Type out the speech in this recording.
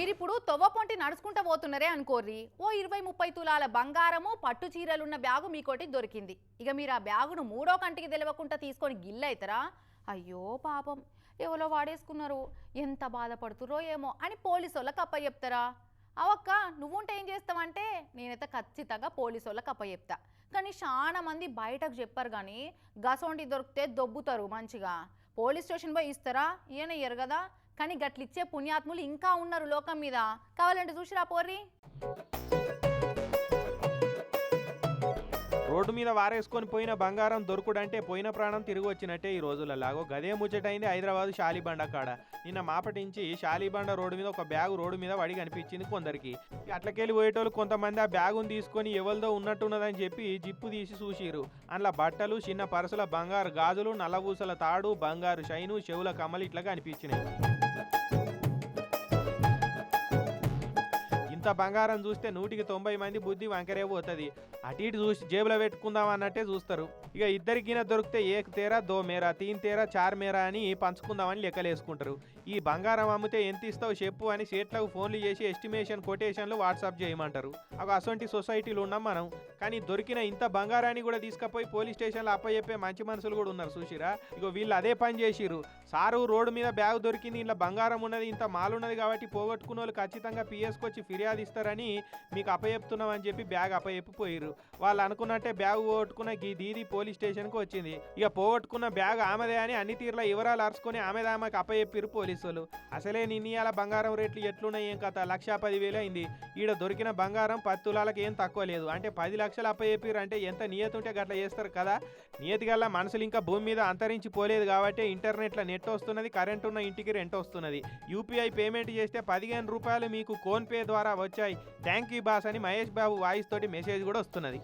మీరిప్పుడు తొవ్వపొంటి నడుచుకుంటూ పోతున్నారే అనుకోర్రి. ఓ ఇరవై ముప్పై తులాల బంగారము పట్టు చీరలున్న బ్యాగు మీకోటి దొరికింది. ఇక మీరు ఆ బ్యాగును మూడో కంటికి తెలవకుండా తీసుకొని గిల్లైతరా? అయ్యో పాపం. ఎవరో వాడేసుకున్నారు? ఎంత బాధపడుతురో ఏమో అని పోలీసు వాళ్ళకి అప్ప చెప్తారా? అవక్క నువ్వుంటే ఏం చేస్తావంటే నేనైతే ఖచ్చితంగా పోలీసు వాళ్ళకి అప్ప కానీ చాలా మంది బయటకు చెప్పారు కానీ గసొంటి దొరికితే దొబ్బుతారు మంచిగా. పోలీస్ స్టేషన్ పోయి ఇస్తారా? ఈయన ఇయ్యరు కదా. కానీ గట్లిచ్చే పుణ్యాత్ములు ఇంకా ఉన్నారు లోకం మీద. కావాలంటే చూసిరా పోర్రి? రోడ్డు మీద వారేసుకొని పోయిన బంగారం దొరుకుడంటే పోయిన ప్రాణం తిరిగి వచ్చినట్టే ఈ రోజులలాగో గదే ముచ్చటైంది హైదరాబాద్ షాలిబండ కాడ. నిన్న మాపటించి షాలిబండ రోడ్డు మీద ఒక బ్యాగ్ రోడ్డు మీద వడి కనిపించింది కొందరికి. అట్లకెళ్ళి పోయేటోళ్ళు కొంతమంది ఆ బ్యాగును తీసుకొని ఎవరిదో ఉన్నట్టున్నదని చెప్పి జిప్పు తీసి చూసిరు అందులో బట్టలు చిన్న పరసల బంగారు గాజులు నల్లబూసల తాడు బంగారు షైను చెవుల కమ్మలు ఇట్లా కనిపించినాయి. ఇంత బంగారం చూస్తే నూటికి తొంభై మంది బుద్ధి వంకరే పోతుంది. అటు ఇటు చూసి జేబులో పెట్టుకుందాం అన్నట్టే చూస్తారు. ఇక ఇద్దరికిన దొరికితే ఏక్ తేరా దో మేరా తీన్ తేరా చార్ మేరా అని పంచుకుందామని లెక్కలేసుకుంటారు. ఈ బంగారం అమ్మితే ఎంత ఇస్తావు చెప్పు అని సేట్లకు ఫోన్లు చేసి ఎస్టిమేషన్ కొటేషన్లు వాట్సాప్ చేయమంటారు. అవి అసొంటి సొసైటీలు ఉన్నాం మనం. కానీ దొరికిన ఇంత బంగారాన్ని కూడా తీసుకుపోయి పోలీస్ స్టేషన్లో అప్పచెప్పే మంచి మనుషులు కూడా ఉన్నారు చూసిరా? ఇగో వీళ్ళు అదే పని చేసిరు సారు రోడ్డు మీద బ్యాగ్ దొరికింది ఇంట్లో బంగారం ఉన్నది ఇంత మాల్ ఉన్నది కాబట్టి పోగొట్టుకున్న వాళ్ళు ఖచ్చితంగా పిఎస్కి వచ్చి ఫిర్యాదు ఇస్తారని మీకు అప్పచెప్తున్నాం అని చెప్పి బ్యాగ్ అప్పచెప్పిపోయారు వాళ్ళు అనుకున్నట్టే బ్యాగ్ పోగొట్టుకున్న గీ దీది పోలీస్ స్టేషన్కి వచ్చింది. ఇక పోగొట్టుకున్న బ్యాగ్ ఆమెదే అని అన్ని తీర్ల వివరాలు అరుచుకొని ఆమెది ఆమెకు అప్పచెప్పిరు పోలీసులు అసలే నిన్నయాల బంగారం రేట్లు ఎట్లున్నాయి ఏం కథ? లక్ష పదివేలు అయింది. ఈడ దొరికిన బంగారం పది తులాలకు ఏం తక్కువ లేదు. అంటే పది లక్షలు అప్పచెప్పిరు అంటే ఎంత నియతి ఉంటే గట్ల చేస్తారు కదా? నియతి గల్ల మనుషులు ఇంకా భూమి మీద అంతరించి పోలేదు కాబట్టి ఇంటర్నెట్లో నెట్ వస్తున్నది కరెంట్ ఉన్న ఇంటికి రెంట్ వస్తున్నది. యూపీఐ పేమెంట్ చేస్తే పదిహేను రూపాయలు మీకు ఫోన్పే ద్వారా వచ్చాయి. థ్యాంక్ యూ బాస్ అని మహేష్ బాబు వాయిస్ తోటి మెసేజ్ కూడా వస్తున్నది.